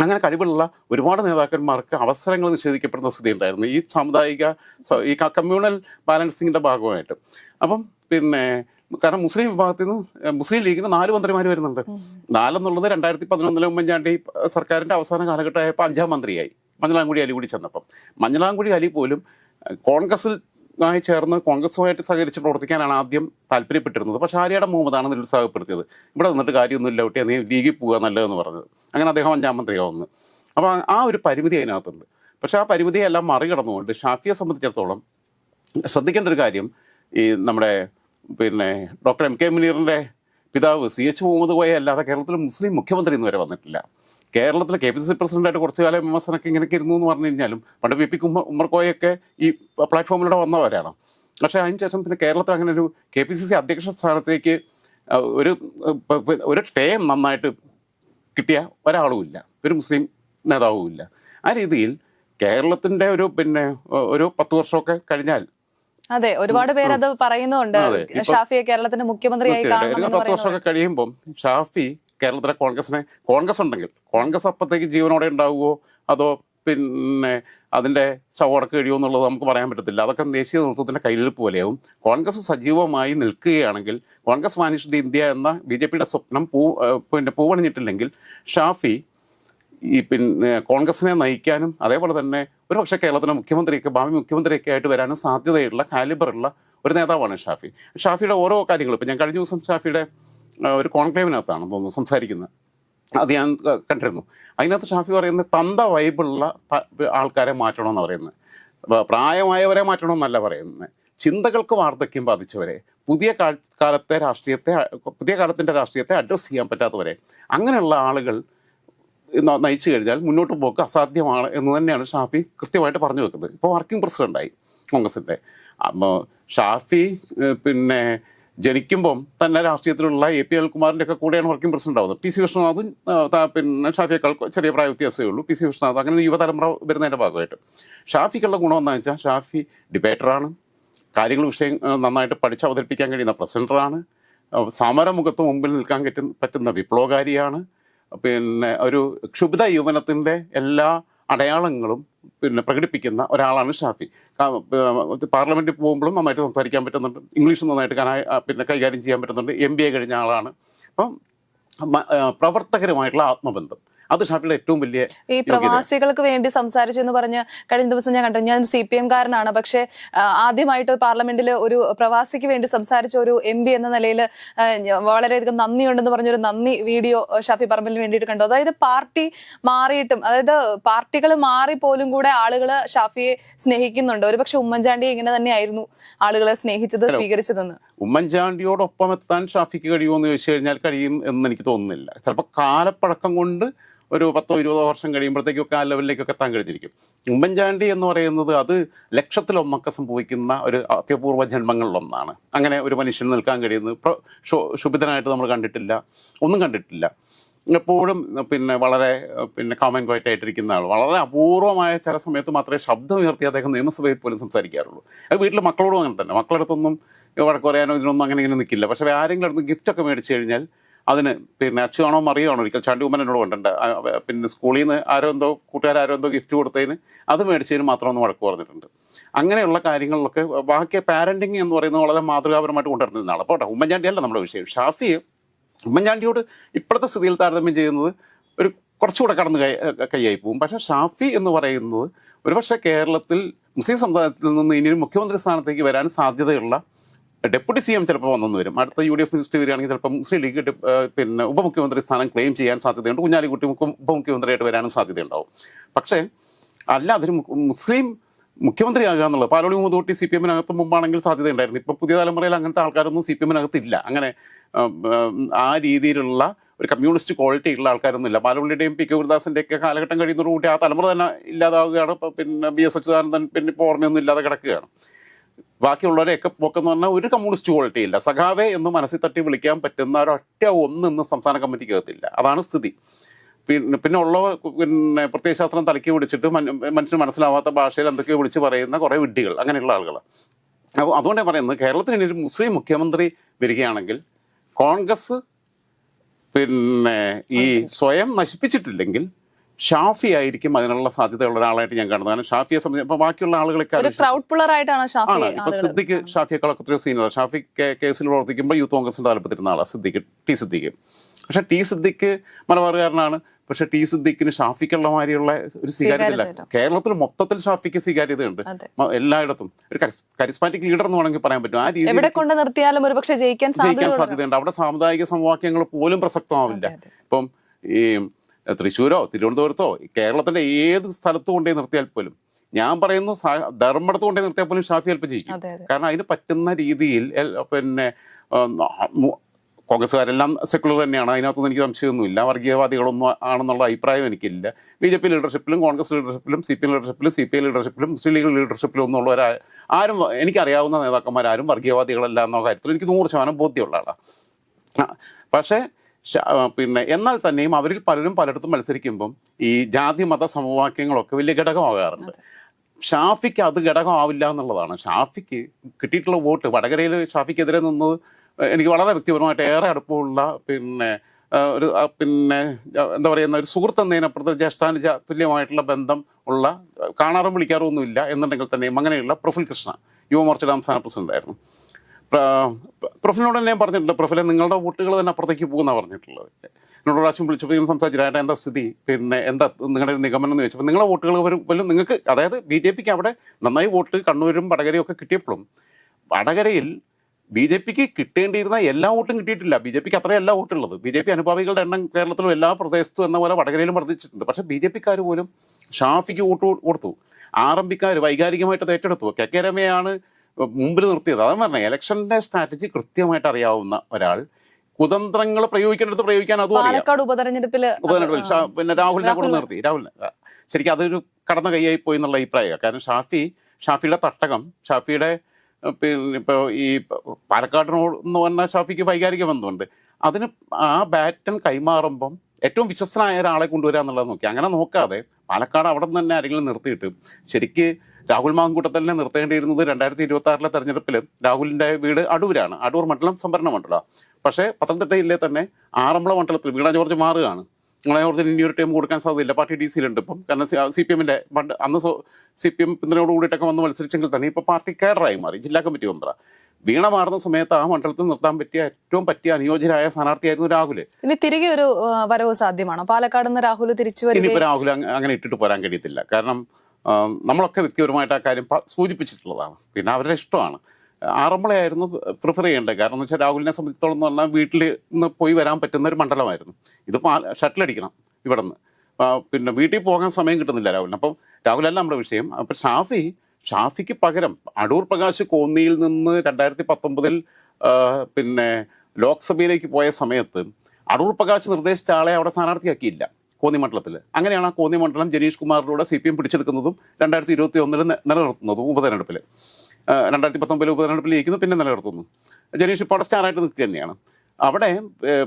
അങ്ങനെ കഴിവുള്ള ഒരുപാട് നേതാക്കന്മാർക്ക് അവസരങ്ങൾ നിഷേധിക്കപ്പെടുന്ന സ്ഥിതി ഉണ്ടായിരുന്നു ഈ സാമുദായിക ഈ കമ്മ്യൂണൽ ബാലൻസിങ്ങിന്റെ ഭാഗമായിട്ട്. അപ്പം പിന്നെ കാരണം മുസ്ലിം വിഭാഗത്തിൽ നിന്ന് മുസ്ലിം ലീഗിന് നാല് മന്ത്രിമാർ വരുന്നുണ്ട്. നാലെന്നുള്ളത് രണ്ടായിരത്തി പതിനൊന്നിലെ ഉമ്മൻചാണ്ടി സർക്കാരിന്റെ അവസാന കാലഘട്ടമായപ്പോൾ അഞ്ചാം മന്ത്രിയായി. മഞ്ഞളാംകുടി അലി കൂടി ചെന്നപ്പം. മഞ്ഞളാംകുടി അലി പോലും കോൺഗ്രസിൽ ആയി ചേർന്ന് കോൺഗ്രസുമായിട്ട് സഹകരിച്ച് പ്രവർത്തിക്കാനാണ് ആദ്യം താല്പര്യപ്പെട്ടിരുന്നത്. പക്ഷേ ആര്യയുടെ മുഹമ്മദാണ് നിരുത്സാഹപ്പെടുത്തിയത്. ഇവിടെ നിന്നിട്ട് കാര്യമൊന്നുമില്ല കുട്ടി. നീ ലീഗിൽ പോവുക നല്ലതെന്ന് പറഞ്ഞത് അങ്ങനെ അദ്ദേഹം അഞ്ചാം മന്ത്രിയാവുന്നു അപ്പോൾ ആ ഒരു പരിമിതി അതിനകത്തുണ്ട്. പക്ഷേ ആ പരിമിതിയെല്ലാം മറികടന്നുകൊണ്ട് ഷാഫിയെ സംബന്ധിച്ചിടത്തോളം ശ്രദ്ധിക്കേണ്ട ഒരു കാര്യം ഈ നമ്മുടെ പിന്നെ ഡോക്ടർ എം കെ മുനീറിന്റെ പിതാവ് സി എച്ച് മുഹമ്മദ് കോയ അല്ലാതെ കേരളത്തിൽ മുസ്ലിം മുഖ്യമന്ത്രി ഇന്ന് വരെ വന്നിട്ടില്ല. കേരളത്തിലെ കെ പി സി സി പ്രസിഡന്റായിട്ട് കുറച്ച് കാലം വിമർശനമൊക്കെ ഇങ്ങനെയൊക്കെ ഇരുന്നു എന്ന് പറഞ്ഞു കഴിഞ്ഞാലും പണ്ട് വി പി കുമ ഉമ്മർക്കോയൊക്കെ ഈ പ്ലാറ്റ്ഫോമിലൂടെ വന്നവരാണ്. പക്ഷേ അതിന് ശേഷം പിന്നെ കേരളത്തിൽ അങ്ങനെ ഒരു കെ പി സി സി അധ്യക്ഷ സ്ഥാനത്തേക്ക് ഒരു ഒരു ടേം നന്നായിട്ട് കിട്ടിയ ഒരാളുമില്ല ഒരു മുസ്ലിം നേതാവുമില്ല ആ രീതിയിൽ കേരളത്തിന്റെ ഒരു പിന്നെ ഒരു പത്ത് വർഷമൊക്കെ കഴിഞ്ഞാൽ അതെ ഒരുപാട് പേര് അത് പറയുന്നുണ്ട്. ഷാഫിയെ കേരളത്തിന്റെ മുഖ്യമന്ത്രിയായി പത്ത് വർഷമൊക്കെ കഴിയുമ്പോൾ ഷാഫി കേരളത്തിലെ കോൺഗ്രസിനെ കോൺഗ്രസ് ഉണ്ടെങ്കിൽ കോൺഗ്രസ് അപ്പത്തേക്ക് ജീവനോടെ ഉണ്ടാവുമോ അതോ പിന്നെ അതിന്റെ ചവടക്ക് കഴിയുമോ എന്നുള്ളത് നമുക്ക് പറയാൻ പറ്റത്തില്ല. അതൊക്കെ ദേശീയ നേതൃത്വത്തിന്റെ കയ്യിലിരിപ്പ് പോലെയാവും. കോൺഗ്രസ് സജീവമായി നിൽക്കുകയാണെങ്കിൽ കോൺഗ്രസ് വാനിഷ്ഡ് ഇന്ത്യ എന്ന ബി ജെ പിയുടെ സ്വപ്നം പൂ പിന്നെ പൂവണിഞ്ഞിട്ടില്ലെങ്കിൽ ഷാഫി ഈ പിന്നെ കോൺഗ്രസിനെ നയിക്കാനും അതേപോലെ തന്നെ ഒരു പക്ഷേ കേരളത്തിലെ മുഖ്യമന്ത്രിയൊക്കെ ഭാവി മുഖ്യമന്ത്രിയൊക്കെ ആയിട്ട് വരാനും സാധ്യതയുള്ള കാലിബറുള്ള ഒരു നേതാവാണ് ഷാഫി. ഷാഫിയുടെ ഓരോ കാര്യങ്ങളും ഇപ്പം ഞാൻ കഴിഞ്ഞ ദിവസം ഷാഫിയുടെ ഒരു കോൺക്ലേവിനകത്താണ് തോന്നുന്നു സംസാരിക്കുന്നത്. അത് ഞാൻ കണ്ടിരുന്നു. അതിനകത്ത് ഷാഫി പറയുന്നത് തന്ത വൈബുള്ള ആൾക്കാരെ മാറ്റണമെന്ന് പറയുന്നത്. പ്രായമായവരെ മാറ്റണമെന്നല്ല പറയുന്നത്. ചിന്തകൾക്ക് വാർദ്ധക്യം ബാധിച്ചവരെ പുതിയ കാലത്തെ രാഷ്ട്രീയത്തെ പുതിയ കാലത്തിന്റെ രാഷ്ട്രീയത്തെ അഡ്രസ്സ് ചെയ്യാൻ പറ്റാത്തവരെ അങ്ങനെയുള്ള ആളുകൾ നയിച്ചു കഴിഞ്ഞാൽ മുന്നോട്ട് പോക്ക് അസാധ്യമാണ് എന്ന് തന്നെയാണ് ഷാഫി കൃത്യമായിട്ട് പറഞ്ഞു വെക്കുന്നത്. ഇപ്പോൾ വർക്കിംഗ് പ്രസിഡന്റായി കോൺഗ്രസിന്റെ അപ്പോൾ ഷാഫി പിന്നെ ജനിക്കുമ്പം തന്നെ രാഷ്ട്രീയത്തിലുള്ള എ പി അൽകുമാറിന്റെ ഒക്കെ കൂടെയാണ് വർക്കിംഗ് പ്രസിഡന്റ് ആവുന്നത്. പി സി വിഷ്ണുനാഥും പിന്നെ ഷാഫിയേക്കാൾ ചെറിയ പ്രായ വ്യത്യാസമേ ഉള്ളൂ. പി സി വിഷ്ണുനാഥ് അങ്ങനെ യുവതലമുറ വരുന്നതിന്റെ ഭാഗമായിട്ട്. ഷാഫിക്കുള്ള ഗുണം എന്താണെന്ന് വെച്ചാൽ ഷാഫി ഡിബേറ്ററാണ്. കാര്യങ്ങൾ വിഷയം നന്നായിട്ട് പഠിച്ച് അവതരിപ്പിക്കാൻ കഴിയുന്ന പ്രസിഡന്റാണ്. സമരമുഖത്ത് മുമ്പിൽ നിൽക്കാൻ പറ്റുന്ന വിപ്ലവകാരിയാണ്. പിന്നെ ഒരു ക്ഷുഭിത യുവനത്തിന്റെ എല്ലാ അടയാളങ്ങളും പിന്നെ പ്രകടിപ്പിക്കുന്ന ഒരാളാണ് ഷാഫി. പാർലമെന്റിൽ പോകുമ്പോഴും നന്നായിട്ട് സംസാരിക്കാൻ പറ്റുന്നുണ്ട്. ഇംഗ്ലീഷ് നന്നായിട്ട് പിന്നെ കൈകാര്യം ചെയ്യാൻ പറ്റുന്നുണ്ട്. എം ബി എ കഴിഞ്ഞ ആളാണ്. അപ്പം പ്രവർത്തകരുമായിട്ടുള്ള ആത്മബന്ധം. അത് ഷാഫിയുടെ ഏറ്റവും വലിയ ഈ പ്രവാസികൾക്ക് വേണ്ടി സംസാരിച്ചു എന്ന് പറഞ്ഞ് കഴിഞ്ഞ ദിവസം ഞാൻ കണ്ടു. ഞാൻ സി പി എംകാരനാണ് പക്ഷെ ആദ്യമായിട്ട് പാർലമെന്റിൽ ഒരു പ്രവാസിക്ക് വേണ്ടി സംസാരിച്ച ഒരു എം പി എന്ന നിലയിൽ വളരെയധികം നന്ദിയുണ്ടെന്ന് പറഞ്ഞൊരു നന്ദി വീഡിയോ ഷാഫി പറമ്പിലിന് വേണ്ടിയിട്ട് കണ്ടു. അതായത് പാർട്ടി മാറിയിട്ടും അതായത് പാർട്ടികൾ മാറി പോലും കൂടെ ആളുകൾ ഷാഫിയെ സ്നേഹിക്കുന്നുണ്ട്. ഒരുപക്ഷെ ഉമ്മൻചാണ്ടി ഇങ്ങനെ തന്നെയായിരുന്നു ആളുകളെ സ്നേഹിച്ചത് സ്വീകരിച്ചതെന്ന്. ഉമ്മൻചാണ്ടിയോടൊപ്പം എത്താൻ ഷാഫിക്ക് കഴിയുമോ എന്ന് ചോദിച്ചു കഴിഞ്ഞാൽ കഴിയും എന്ന് എനിക്ക് തോന്നുന്നില്ല. ചിലപ്പോൾ കാലപ്പഴക്കം കൊണ്ട് ഒരു പത്തോ ഇരുപതോ വർഷം കഴിയുമ്പോഴത്തേക്കൊക്കെ ആ ലെവലിലേക്കൊക്കെ എത്താൻ കഴിഞ്ഞിരിക്കും ഉമ്മൻചാണ്ടി എന്ന് പറയുന്നത് അത് ലക്ഷത്തിലൊന്നൊക്കെ സംഭവിക്കുന്ന ഒരു അത്യപൂർവ ജന്മങ്ങളിലൊന്നാണ്. അങ്ങനെ ഒരു മനുഷ്യന് നിൽക്കാൻ കഴിയുന്നത് ശുഭിതനായിട്ട് നമ്മൾ കണ്ടിട്ടില്ല. ഒന്നും കണ്ടിട്ടില്ല. എപ്പോഴും പിന്നെ വളരെ പിന്നെ കോമൻ ക്വയറ്റ് ആയിട്ടിരിക്കുന്ന ആൾ വളരെ അപൂർവമായ ചില സമയത്ത് മാത്രമേ ശബ്ദം ഉയർത്തി അദ്ദേഹം നിയമസഭയിൽ പോലും സംസാരിക്കാറുള്ളൂ. അത് വീട്ടിലെ മക്കളോടും അങ്ങനെ തന്നെ. മക്കളടുത്തൊന്നും വഴക്ക് പറയാനോ ഇതിനൊന്നും അങ്ങനെ ഇങ്ങനെ നിൽക്കില്ല പക്ഷേ ആരെങ്കിലും അടുത്ത് ഗിഫ്റ്റൊക്കെ മേടിച്ചു കഴിഞ്ഞാൽ അതിന് പിന്നെ അച്ഛനാണോ മറിയാണോ? ഒരിക്കൽ ചാണ്ടി ഉമ്മൻ എന്നോട് കൊണ്ടുണ്ട് പിന്നെ സ്കൂളിൽ നിന്ന് ആരോ എന്തോ കൂട്ടുകാരോ എന്തോ ഗിഫ്റ്റ് കൊടുത്തതിന് അത് മേടിച്ചതിന് മാത്രം ഒന്ന് വഴക്ക് പറഞ്ഞിട്ടുണ്ട്. അങ്ങനെയുള്ള കാര്യങ്ങളിലൊക്കെ ബാക്കി പാരന്റിങ് എന്ന് പറയുന്നത് വളരെ മാതൃകാപരമായിട്ട് കൊണ്ടുവരുന്ന കൊണ്ടുവരുന്നതാണ് പോട്ടെ ഉമ്മൻചാണ്ടിയല്ല നമ്മുടെ വിഷയം. ഷാഫി ഉമ്മൻചാണ്ടിയോട് ഇപ്പോഴത്തെ സ്ഥിതിയിൽ താരതമ്യം ചെയ്യുന്നത് ഒരു കുറച്ചുകൂടെ കടന്ന് കൈ കൈയായി പോകും. പക്ഷേ ഷാഫി എന്ന് പറയുന്നത് ഒരുപക്ഷെ കേരളത്തിൽ മുസ്ലിം സമുദായത്തിൽ നിന്ന് ഇനി ഒരു മുഖ്യമന്ത്രി സ്ഥാനത്തേക്ക് വരാൻ സാധ്യതയുള്ള ഡെപ്യൂട്ടി സി എം ചിലപ്പോൾ വന്നു വരും. അടുത്ത യു ഡി എഫ് മിനിസ്റ്റർ വരികയാണെങ്കിൽ ചിലപ്പോൾ മുസ്ലിം ലീഗ് പിന്നെ ഉപമുഖ്യമന്ത്രി സ്ഥാനം ക്ലെയിം ചെയ്യാൻ സാധ്യതയുണ്ട്. കുഞ്ഞാലിക്കുട്ടി മുഖ്യ ഉപമുഖ്യമന്ത്രിയായിട്ട് വരാനും സാധ്യതയുണ്ടാവും. പക്ഷേ അല്ല അതൊരു മുസ്ലിം മുഖ്യമന്ത്രിയാകുക എന്നുള്ളത് പാലോളി മുതൂട്ടി സി പി എമ്മിനകത്ത് മുമ്പാണെങ്കിൽ സാധ്യതയുണ്ടായിരുന്നു. ഇപ്പം പുതിയ തലമുറയിൽ അങ്ങനത്തെ ആൾക്കാരൊന്നും സി പി എമ്മിനകത്ത് ഇല്ല അങ്ങനെ ആ രീതിയിലുള്ള ഒരു കമ്മ്യൂണിസ്റ്റ് ക്വാളിറ്റി ഉള്ള ആൾക്കാരൊന്നും ഇല്ല പാലോളിയുടെയും പി കെ ഗുരുദാസിന്റെയൊക്കെ കാലഘട്ടം കഴിയുന്നതോടുകൂടി ആ തലമുറ തന്നെ ഇല്ലാതാവുകയാണ്. പിന്നെ ബി എസ് അച്യുതാനന്ദൻ പിന്നെ ഇപ്പോൾ ഓർമ്മയൊന്നും ഇല്ലാതെ കിടക്കുകയാണ്. ബാക്കിയുള്ളവരെയൊക്കെ പോക്കെന്ന് പറഞ്ഞാൽ ഒരു കമ്മ്യൂണിസ്റ്റ് ക്വാളിറ്റി ഇല്ല. സഖാവേ എന്ന് മനസ്സിൽ തട്ടി വിളിക്കാൻ പറ്റുന്ന ഒരൊറ്റ ഒന്ന് ഇന്ന് സംസ്ഥാന കമ്മിറ്റിക്കകത്തില്ല. അതാണ് സ്ഥിതി. പിന്നെ പിന്നെ ഉള്ള പിന്നെ പ്രത്യയശാസ്ത്രം തലക്കി പിടിച്ചിട്ട് മന- മനുഷ്യന് മനസ്സിലാവാത്ത ഭാഷയിൽ എന്തൊക്കെയോ വിളിച്ച് പറയുന്ന കുറേ വിഡ്ഢികൾ അങ്ങനെയുള്ള ആളുകൾ അപ്പോൾ അതുകൊണ്ടാണ് പറയുന്നത് കേരളത്തിന് ഇനി ഒരു മുസ്ലിം മുഖ്യമന്ത്രി വരികയാണെങ്കിൽ കോൺഗ്രസ് പിന്നെ ഈ സ്വയം നശിപ്പിച്ചിട്ടില്ലെങ്കിൽ ഷാഫി ആയിരിക്കും അതിനുള്ള സാധ്യതയുള്ള ഒരാളായിട്ട് ഞാൻ കാണുന്നത്. കാരണം ഷാഫിയെ സംബന്ധിച്ച് അപ്പോൾ ബാക്കിയുള്ള ആളുകളൊക്കെ ആണ്? ഇപ്പൊ സിദ്ദിഖ് ഷാഫിയെക്കാളൊക്കെ എത്രയോ സീനിയർ ഷാഫി കേസിൽ പ്രവർത്തിക്കുമ്പോൾ യൂത്ത് കോൺഗ്രസിന്റെ താല്പര്യത്തിരുന്ന ആളാ സിദ്ദിഖ് ടി സിദ്ദിഖ്. പക്ഷെ ടി സിദ്ദിഖ് മലബാറുകാരനാണ്. പക്ഷെ ടി സിദ്ദിഖിന് ഷാഫിക്കുള്ള മാതിരിയുള്ള ഒരു സ്വീകാര്യതയില്ല. കേരളത്തിൽ മൊത്തത്തിൽ ഷാഫിക്ക് സ്വീകാര്യതയുണ്ട്. എല്ലായിടത്തും. ഒരു കരിസ്മാറ്റിക് ലീഡർ എന്ന് വേണമെങ്കിൽ പറയാൻ പറ്റും. ആ രീതിയിൽ കൊണ്ട് നിർത്തിയാലും ഒരുപക്ഷെ ജയിക്കാൻ സാധ്യതയുണ്ട്. അവിടെ സാമുദായിക സമവാക്യങ്ങൾ പോലും പ്രസക്തമാവില്ല. ഇപ്പം ഈ തൃശ്ശൂരോ തിരുവനന്തപുരത്തോ കേരളത്തിന്റെ ഏത് സ്ഥലത്ത് കൊണ്ടേ നിർത്തിയാൽ പോലും ഞാൻ പറയുന്ന ധർമ്മടത്ത് കൊണ്ടേ നിർത്തിയാൽ പോലും ഷാഫി അല്പം അതെ കാരണം അതിന് പറ്റുന്ന രീതിയിൽ പിന്നെ കോൺഗ്രസ്സുകാരെല്ലാം സെക്കുലർ തന്നെയാണ്. അതിനകത്തൊന്നും എനിക്ക് സംശയമൊന്നുമില്ല. വർഗീയവാദികളൊന്നും ആണെന്നുള്ള അഭിപ്രായം എനിക്കില്ല. ബി ജെ പി ലീഡർഷിപ്പിലും കോൺഗ്രസ് ലീഡർഷിപ്പിലും സി പി ലീഡർഷിപ്പിലും സി പി ഐ ലീഡർഷിപ്പിലും മുസ്ലിം ലീഗ് ലീഡർഷിപ്പിലും ഒന്നുള്ളവർ ആരും എനിക്കറിയാവുന്ന നേതാക്കന്മാരാരും വർഗീയവാദികളല്ല എന്ന കാര്യത്തിൽ എനിക്ക് നൂറ് ശതമാനം ബോധ്യമുള്ള ആളാണ് പക്ഷേ പിന്നെ എന്നാൽ തന്നെയും അവരിൽ പലരും പലയിടത്തും മത്സരിക്കുമ്പം ഈ ജാതി മത സമവാക്യങ്ങളൊക്കെ വലിയ ഘടകമാകാറുണ്ട്. ഷാഫിക്ക് അത് ഘടകമാവില്ല എന്നുള്ളതാണ്. ഷാഫിക്ക് കിട്ടിയിട്ടുള്ള വോട്ട് വടകരയിൽ ഷാഫിക്കെതിരെ നിന്നത് എനിക്ക് വളരെ വ്യക്തിപരമായിട്ട് ഏറെ അടുപ്പമുള്ള പിന്നെ ഒരു പിന്നെ എന്താ പറയുന്ന ഒരു സുഹൃത്ത് എന്നതിനപ്പുറത്ത് ജ്യേഷ്ഠാന തുല്യമായിട്ടുള്ള ബന്ധം ഉള്ള കാണാറും വിളിക്കാറും ഒന്നുമില്ല എന്നുണ്ടെങ്കിൽ തന്നെയും അങ്ങനെയുള്ള പ്രഫുൽ കൃഷ്ണ യുവമോർച്ച സംസ്ഥാന പ്രസിഡന്റ് ആയിരുന്നു പ്ര- പ്രൊഫിലിനോട് ഞാൻ പറഞ്ഞിട്ടുണ്ട്. പ്രൊഫിലെ നിങ്ങളുടെ വോട്ടുകൾ തന്നെ അപ്പുറത്തേക്ക് പോകുന്ന പറഞ്ഞിട്ടുള്ളത്. എന്നോട് പ്രാവശ്യം വിളിച്ചപ്പോൾ ഇങ്ങനെ സംസാരിച്ചിട്ട് എന്താ സ്ഥിതി? പിന്നെ എന്താ നിങ്ങളുടെ നിഗമനം എന്ന് ചോദിച്ചപ്പോൾ നിങ്ങളുടെ വോട്ടുകൾ വരും പോലും നിങ്ങൾക്ക് അതായത് ബി ജെ പിക്ക് അവിടെ നന്നായി വോട്ട് കണ്ണൂരും വടകരയും ഒക്കെ കിട്ടിയപ്പോഴും വടകരയിൽ ബി ജെ പിക്ക് കിട്ടേണ്ടിയിരുന്ന എല്ലാ വോട്ടും കിട്ടിയിട്ടില്ല. ബി ജെ പിക്ക് അത്രയും എല്ലാ വോട്ടുള്ളത്. ബി ജെ പി അനുഭാവികളുടെ എണ്ണം കേരളത്തിലും എല്ലാ പ്രദേശത്തും എന്ന പോലെ വടകരയിലും വർദ്ധിച്ചിട്ടുണ്ട്. പക്ഷേ ബി ജെ പിക്കാർ പോലും ഷാഫിക്ക് വോട്ട് കൊടുത്തു. പിക്കാർ വൈകാരികമായിട്ട് ഏറ്റെടുത്തു. കെ കെ രമയാണ് മുമ്പിൽ നിർത്തിയത് അതാണ് പറഞ്ഞത്. ഇലക്ഷന്റെ സ്ട്രാറ്റജി കൃത്യമായിട്ട് അറിയാവുന്ന ഒരാൾ കുതന്ത്രങ്ങൾ പ്രയോഗിക്കേണ്ടത് പ്രയോഗിക്കാൻ അതും പാലക്കാട് ഉപതെരഞ്ഞെടുപ്പിൽ ഷാ- പിന്നെ രാഹുലിനെ കൂടെ നിർത്തി. രാഹുലിനെ. ശരിക്കും അതൊരു കടന്ന കൈയായി പോയി എന്നുള്ള അഭിപ്രായമാണ്. കാരണം ഷാഫി ഷാഫിയുടെ തട്ടകം ഷാഫിയുടെ പിന്നെ ഇപ്പോൾ ഈ പാലക്കാടിനോട് എന്ന് പറഞ്ഞാൽ ഷാഫിക്ക് വൈകാരിക ബന്ധമുണ്ട്. അതിന് ആ ബാറ്റൺ കൈമാറുമ്പം ഏറ്റവും വിശ്വസ്തനായ ഒരാളെ കൊണ്ടുവരാന്നുള്ളത് നോക്കി. അങ്ങനെ നോക്കാതെ പാലക്കാട് അവിടെ നിന്ന് തന്നെ ആരെങ്കിലും നിർത്തിയിട്ട് ശരിക്ക് രാഹുൽ മാങ്കൂട്ടത്തലിനെ നിർത്തേണ്ടിയിരുന്നത് രണ്ടായിരത്തി ഇരുപത്തി ആറിലെ തെരഞ്ഞെടുപ്പിൽ രാഹുലിന്റെ വീട് അടൂരാണ്. അടൂർ മണ്ഡലം സംഭരണ മണ്ഡലമാണ് പക്ഷേ പത്തനംതിട്ട ജില്ലയിൽ തന്നെ ആറന്മുള മണ്ഡലത്തിൽ വീണ ജോർജ് മാറുകയാണ്. വീണ ജോർജിന് ഇനി ഒരു ടൈം കൊടുക്കാൻ സാധ്യതയില്ല. പാർട്ടി ഡി സിയിലുണ്ട് ഇപ്പം. കാരണം സി പി എമ്മിന്റെ പണ്ട് അന്ന് സി പി എം പിന്തുണയോട് കൂടിയിട്ടൊക്കെ വന്ന് മത്സരിച്ചെങ്കിൽ തന്നെ ഇപ്പോൾ പാർട്ടി കേഡറായി മാറി. ജില്ലാ കമ്മിറ്റി മെമ്പറാണ് വീണ മാറുന്ന സമയത്ത് ആ മണ്ഡലത്തിൽ നിർത്താൻ പറ്റിയ ഏറ്റവും പറ്റിയ അനുയോജ്യരായ സ്ഥാനാർത്ഥിയായിരുന്നു രാഹുൽ ഇനി തിരികെ ഒരു വരവ് സാധ്യമാണോ? പാലക്കാട് നിന്ന് രാഹുൽ തിരിച്ചു ഇനിയിപ്പോൾ രാഹുൽ അങ്ങനെ ഇട്ടിട്ട് പോരാൻ കഴിയത്തില്ല. കാരണം നമ്മളൊക്കെ വ്യക്തിപരമായിട്ട് ആ കാര്യം സൂചിപ്പിച്ചിട്ടുള്ളതാണ്. പിന്നെ അവരുടെ ഇഷ്ടമാണ്. ആറന്മുളയായിരുന്നു പ്രിഫർ ചെയ്യേണ്ടത്. കാരണം എന്ന് വെച്ചാൽ രാഹുലിനെ സംബന്ധിച്ചിടത്തോളം എന്ന് പറഞ്ഞാൽ വീട്ടിൽ നിന്ന് പോയി വരാൻ പറ്റുന്ന ഒരു മണ്ഡലമായിരുന്നു. ഇത് ഷട്ടിലടിക്കണം ഇവിടെ നിന്ന് പിന്നെ വീട്ടിൽ പോകാൻ സമയം കിട്ടുന്നില്ല രാഹുലിന്. അപ്പം രാഹുലല്ല നമ്മുടെ വിഷയം. അപ്പം ഷാഫി ഷാഫിക്ക് പകരം അടൂർ പ്രകാശ് കോന്നിയിൽ നിന്ന് രണ്ടായിരത്തി പത്തൊമ്പതിൽ പിന്നെ ലോക്സഭയിലേക്ക് പോയ സമയത്ത് അടൂർ പ്രകാശ് നിർദ്ദേശിച്ച ആളെ അവിടെ സ്ഥാനാർത്ഥിയാക്കിയില്ല. കോന്നി മണ്ഡലത്തിൽ അങ്ങനെയാണ് ആ കോന്നിമണ്ഡലം ജനീഷ് കുമാറിലൂടെ സി പി എം പിടിച്ചെടുക്കുന്നതും രണ്ടായിരത്തി ഇരുപത്തി ഒന്നിൽ നിലനിർത്തുന്നതും ഉപതെരഞ്ഞെടുപ്പിൽ രണ്ടായിരത്തി പത്തൊമ്പതിൽ ഉപതെരഞ്ഞെടുപ്പിൽ ജയിക്കുന്നു പിന്നെ നിലനിർത്തുന്നു. ജനീഷ് ഇപ്പോൾ സ്റ്റാറായിട്ട് നിൽക്കുക തന്നെയാണ്. അവിടെ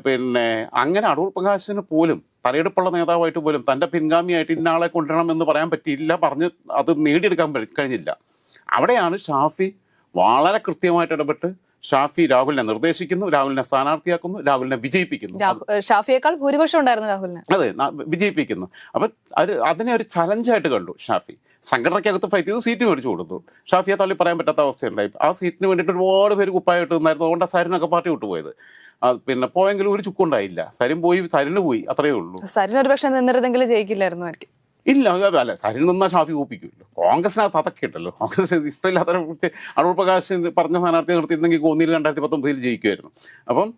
പിന്നെ അങ്ങനെ അടൂർ പ്രകാശിന് പോലും തലയെടുപ്പുള്ള നേതാവായിട്ട് പോലും തന്റെ പിൻഗാമിയായിട്ട് ഇന്നാളെ കൊണ്ടുവരണം എന്ന് പറയാൻ പറ്റിയില്ല പറഞ്ഞ് അത് നേടിയെടുക്കാൻ കഴിഞ്ഞില്ല. അവിടെയാണ് ഷാഫി വളരെ കൃത്യമായിട്ട് ഇടപെട്ട് ഷാഫി രാഹുലിനെ നിർദ്ദേശിക്കുന്നു രാഹുലിനെ സ്ഥാനാർത്ഥിയാക്കുന്നു രാഹുലിനെ വിജയിപ്പിക്കുന്നു. ഷാഫിയേക്കാൾ ഭൂരിപക്ഷം ഉണ്ടായിരുന്നു രാഹുലിനെ. അതെ വിജയിപ്പിക്കുന്നു. അപ്പം അത് അതിനെ ഒരു ചലഞ്ചായിട്ട് കണ്ടു ഷാഫി. സംഘടനയ്ക്കകത്ത് ഫൈറ്റ് ചെയ്ത് സീറ്റ് മേടിച്ചു കൊടുത്തു. ഷാഫിയെ തള്ളി പറയാൻ പറ്റാത്ത അവസ്ഥയുണ്ടായി. ആ സീറ്റിന് വേണ്ടിയിട്ട് ഒരുപാട് പേര് കുപ്പായിട്ട് നിന്നായിരുന്നു. അതുകൊണ്ട് സരിനൊക്കെ പാർട്ടി വിട്ടുപോയത് പിന്നെ പോയെങ്കിലും ഒരു ചുക്കുണ്ടായില്ല സരിൻ പോയി സരിന് പോയി. അത്രയേ ഉള്ളൂ. സരിൻ ഒരു പക്ഷെ നിന്നിരുന്നെങ്കിൽ ജയിക്കില്ലായിരുന്നു എനിക്ക് ഇല്ല അല്ല സരിൽ നിന്നാൽ ഷാഫി ഒപ്പിക്കുമല്ലോ. കോൺഗ്രസിനകത്ത് അതൊക്കെ ഉണ്ടല്ലോ. കോൺഗ്രസ് ഇഷ്ടമില്ലാത്തവരെ കുറിച്ച് അടൂർ പ്രകാശ് പറഞ്ഞ സ്ഥാനാർത്ഥിയെ നിർത്തിയിരുന്നെങ്കിൽ കോന്നിയിൽ രണ്ടായിരത്തി പത്തൊമ്പതിൽ ജയിക്കുമായിരുന്നു. അപ്പം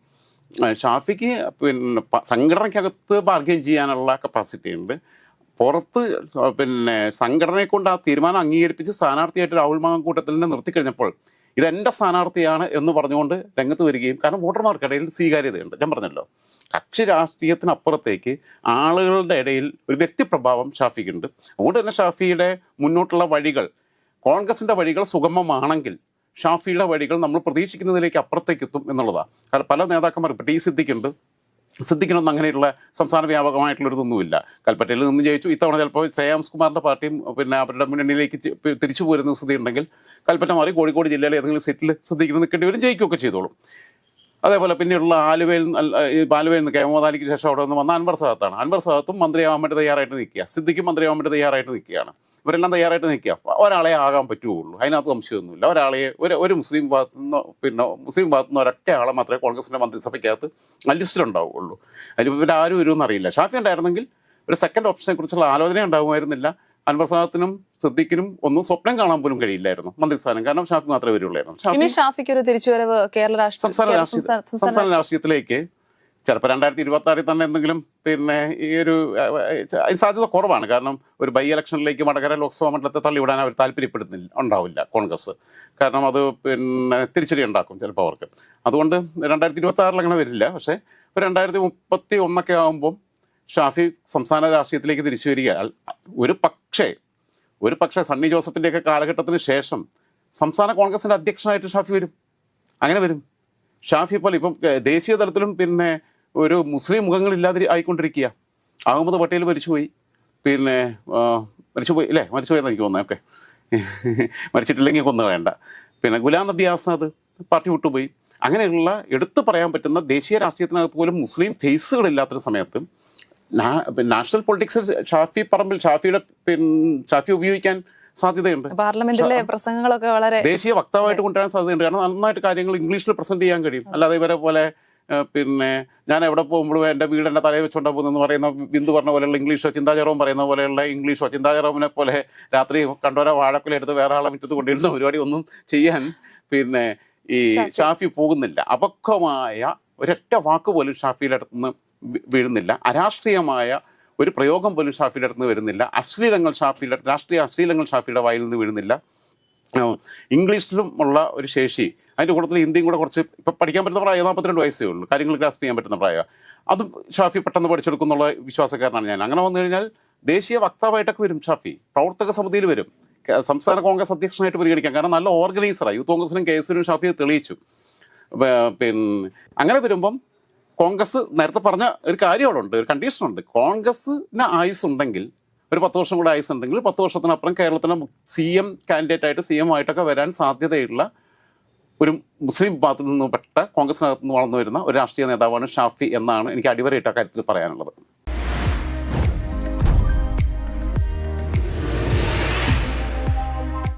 ഷാഫിക്ക് പിന്നെ സംഘടനയ്ക്കകത്ത് ബാർഗെയിൻ ചെയ്യാനുള്ള കപ്പാസിറ്റി ഉണ്ട്. പുറത്ത് പിന്നെ സംഘടനയെ കൊണ്ട് ആ തീരുമാനം അംഗീകരിപ്പിച്ച് സ്ഥാനാർത്ഥിയായിട്ട് രാഹുൽ മാങ്കൂട്ടത്തിനെ നിർത്തിക്കഴിഞ്ഞപ്പോൾ ഇതെന്റെ സ്ഥാനാർത്ഥിയാണ് എന്ന് പറഞ്ഞുകൊണ്ട് രംഗത്ത് വരികയും കാരണം വോട്ടർമാർക്കിടയിൽ സ്വീകാര്യതയുണ്ട്. ഞാൻ പറഞ്ഞല്ലോ. കക്ഷി രാഷ്ട്രീയത്തിനപ്പുറത്തേക്ക് ആളുകളുടെ ഇടയിൽ ഒരു വ്യക്തിപ്രഭാവം ഷാഫിക്കുണ്ട്. അതുകൊണ്ട് തന്നെ ഷാഫിയുടെ മുന്നോട്ടുള്ള വഴികൾ കോൺഗ്രസിന്റെ വഴികൾ സുഗമമാണെങ്കിൽ ഷാഫിയുടെ വഴികൾ നമ്മൾ പ്രതീക്ഷിക്കുന്നതിലേക്ക് അപ്പുറത്തേക്ക് എത്തും എന്നുള്ളതാണ് പല നേതാക്കന്മാർ ഇപ്പോൾ ടി സിദ്ദിഖുണ്ട്. സിദ്ദിഖിനൊന്നും അങ്ങനെയുള്ള സംസ്ഥാന വ്യാപകമായിട്ടുള്ളൊരിതൊന്നുമില്ല കൽപ്പറ്റയിൽ നിന്ന് ജയിച്ചു. ഇത്തവണ ചിലപ്പോൾ ശ്രേയാംസ് കുമാറിന്റെ പാർട്ടിയും പിന്നെ അവരുടെ മുന്നണിയിലേക്ക് തിരിച്ചു പോരുന്ന സ്ഥിതി ഉണ്ടെങ്കിൽ കൽപ്പറ്റ മാറി കോഴിക്കോട് ജില്ലയിലെ ഏതെങ്കിലും സീറ്റിൽ സിദ്ദിഖിന് നിൽക്കേണ്ടി വരും ജയിക്കുകയൊക്കെ ചെയ്തോളും. അതേപോലെ പിന്നെയുള്ള ആലുവയിൽ ആലുവയിൽ നിന്ന് കേമോദാലിക്ക് ശേഷം അവിടെ നിന്ന് വന്ന അൻവർ സഹത്താണ് അൻവർ സഹത്തും മന്ത്രിയാവാൻ വേണ്ടി തയ്യാറായിട്ട് നിൽക്കുക. സിദ്ദിഖും മന്ത്രിയാവാൻ വേണ്ടി തയ്യാറായിട്ട് നിൽക്കുകയാണ്. ഇവരെല്ലാം തയ്യാറായിട്ട് നിൽക്കുക. ഒരാളെ ആകാൻ പറ്റുകയുള്ളൂ. അതിനകത്ത് സംശയമൊന്നുമില്ല. ഒരാളെ ഒരു ഒരു മുസ്ലിം ഭാഗത്തു നിന്ന് പിന്നെ മുസ്ലിം ഭാഗത്തു നിന്ന് ഒരൊറ്റ ആളെ മാത്രമേ കോൺഗ്രസിന്റെ മന്ത്രിസഭയ്ക്കകത്ത് ലിസ്റ്റിലുണ്ടാവുകയുള്ളൂ അതിൽ ഇരുവെന്നറിയില്ല അറിയില്ല. ഷാഫി ഉണ്ടായിരുന്നെങ്കിൽ ഒരു സെക്കൻഡ് ഓപ്ഷനെ കുറിച്ചുള്ള ആലോചന ഉണ്ടാകുമായിരുന്നില്ല അൻവർ സാദത്തിനും സിദ്ദിഖിനും ഒന്നും സ്വപ്നം കാണാൻ പോലും കഴിയില്ലായിരുന്നു. മന്ത്രിസ്ഥാനം. കാരണം ഷാഫി മാത്രമേ വരുള്ളായിരുന്നു. ഷാഫിക്ക് ഒരു തിരിച്ചുവരവ് കേരള സംസ്ഥാന രാഷ്ട്രീയത്തിലേക്ക് ചിലപ്പോൾ രണ്ടായിരത്തി ഇരുപത്തി ആറിൽ തന്നെ എന്തെങ്കിലും പിന്നെ ഈ ഒരു സാധ്യത കുറവാണ്. കാരണം ഒരു ബൈ ഇലക്ഷനിലേക്ക് മടകര ലോക്സഭാ മണ്ഡലത്തെ തള്ളിവിടാൻ അവർ താല്പര്യപ്പെടുന്നില്ല ഉണ്ടാവില്ല കോൺഗ്രസ്. കാരണം അത് പിന്നെ തിരിച്ചടി ഉണ്ടാക്കും ചിലപ്പോൾ അവർക്ക്. അതുകൊണ്ട് രണ്ടായിരത്തി ഇരുപത്തി ആറിൽ അങ്ങനെ വരില്ല. പക്ഷേ ഒരു രണ്ടായിരത്തി മുപ്പത്തി ഒന്നൊക്കെ ആകുമ്പം ഷാഫി സംസ്ഥാന രാഷ്ട്രീയത്തിലേക്ക് തിരിച്ചു വരിക. ഒരു പക്ഷേ ഒരു പക്ഷേ സണ്ണി ജോസഫിന്റെയൊക്കെ കാലഘട്ടത്തിന് ശേഷം സംസ്ഥാന കോൺഗ്രസിന്റെ അധ്യക്ഷനായിട്ട് ഷാഫി വരും. അങ്ങനെ വരും. ഷാഫി പോലെ ഇപ്പം ദേശീയ തലത്തിലും പിന്നെ ഒരു മുസ്ലിം മുഖങ്ങളില്ലാതെ ആയിക്കൊണ്ടിരിക്കുക. അഹമ്മദ് പട്ടേൽ മരിച്ചുപോയി. പിന്നെ മരിച്ചുപോയി അല്ലേ? മരിച്ചുപോയെന്ന് എനിക്ക് തോന്നുന്നത് ഓക്കെ. (laughs) മരിച്ചിട്ടില്ലെങ്കിൽ കൊന്നു വേണ്ട പിന്നെ ഗുലാം നബി ആസാദ് പാർട്ടി വിട്ടുപോയി. അങ്ങനെയുള്ള എടുത്തു പറയാൻ പറ്റുന്ന ദേശീയ രാഷ്ട്രീയത്തിനകത്ത് പോലും മുസ്ലിം ഫേസുകളില്ലാത്തൊരു സമയത്ത് നാഷണൽ പൊളിറ്റിക്സിൽ ഷാഫി പറമ്പിൽ ഷാഫിയുടെ പിന്നെ ഷാഫി ഉപയോഗിക്കാൻ സാധ്യതയുണ്ട്. പാർലമെന്റിലെ പ്രസംഗങ്ങളൊക്കെ വളരെ ദേശീയ വക്താവായിട്ട് കൊണ്ടുവരാൻ സാധ്യതയുണ്ട്. കാരണം നന്നായിട്ട് കാര്യങ്ങൾ ഇംഗ്ലീഷിൽ പ്രസന്റ് ചെയ്യാൻ കഴിയും. അല്ലാതെ ഇവരെ പോലെ പിന്നെ ഞാൻ എവിടെ പോകുമ്പോഴും എന്റെ വീട് എന്റെ തലയിൽ വെച്ചോണ്ടാ പോകുന്നെന്ന് പറയുന്ന ബിന്ദു പറഞ്ഞ പോലെയുള്ള ഇംഗ്ലീഷോ ചിന്താചാരവും പറയുന്ന പോലെയുള്ള ഇംഗ്ലീഷോ ചിന്താചാരവിനെ പോലെ രാത്രി കണ്ടോരോ വാഴക്കുലെടുത്ത് വേറെ ആളെ മുറ്റത്ത് കൊണ്ടിരുന്ന പരിപാടി ഒന്നും ചെയ്യാൻ പിന്നെ ഈ ഷാഫി. പോകുന്നില്ല. അപക്വമായ ഒരൊറ്റ വാക്ക് പോലും ഷാഫിയുടെ അടുത്തുനിന്ന് വീഴുന്നില്ല. അരാഷ്ട്രീയമായ ഒരു പ്രയോഗം പോലും ഷാഫിയുടെ അടുത്ത് നിന്ന് വരുന്നില്ല. അശ്ലീലങ്ങൾ ഷാഫിയുടെ രാഷ്ട്രീയ അശ്ലീലങ്ങൾ ഷാഫിയുടെ വായിൽ നിന്ന് വീഴുന്നില്ല. ഇംഗ്ലീഷിലും ഉള്ള ഒരു ശേഷി അതിന്റെ കൂട്ടത്തിൽ ഹിന്ദിയും കൂടെ കുറച്ച് ഇപ്പം പഠിക്കാൻ പറ്റുന്ന പ്രായം നാൽപ്പത്തിരണ്ട് വയസ്സേ ഉള്ളൂ. കാര്യങ്ങൾ ഗ്രാസ്പ് ചെയ്യാൻ പറ്റുന്ന പ്രായം. അതും ഷാഫി പെട്ടെന്ന് പഠിച്ചെടുക്കുന്നുള്ള വിശ്വാസക്കാരനാണ് ഞാൻ. അങ്ങനെ വന്നു കഴിഞ്ഞാൽ ദേശീയ വക്താവായിട്ടൊക്കെ വരും ഷാഫി. പ്രവർത്തക സമിതിയിൽ വരും. സംസ്ഥാന കോൺഗ്രസ് അധ്യക്ഷനായിട്ട് പരിഗണിക്കാം. കാരണം നല്ല ഓർഗനൈസറാണ് യൂത്ത് കോൺഗ്രസിനും കെ എസിനും ഷാഫിയെ തെളിയിച്ചു. പിന്നെ അങ്ങനെ വരുമ്പം കോൺഗ്രസ് നേരത്തെ പറഞ്ഞ ഒരു കാര്യം അവിടെ ഉണ്ട് ഒരു കണ്ടീഷനുണ്ട് കോൺഗ്രസിന് ആയുസ് ഉണ്ടെങ്കിൽ ഒരു പത്ത് വർഷം കൂടെ ആയുസ് ഉണ്ടെങ്കിൽ പത്ത് വർഷത്തിനപ്പുറം കേരളത്തിലെ സി എം കാൻഡിഡേറ്റ് ആയിട്ട് സി എം ആയിട്ടൊക്കെ വരാൻ സാധ്യതയുള്ള ഒരു മുസ്ലിം വിഭാഗത്തിൽ നിന്ന് പെട്ട കോൺഗ്രസിനകത്ത് നിന്ന് വളർന്നു വരുന്ന ഒരു രാഷ്ട്രീയ നേതാവാണ് ഷാഫി എന്നാണ് എനിക്ക് അടിവരയിട്ട കാര്യത്തിൽ പറയാനുള്ളത്.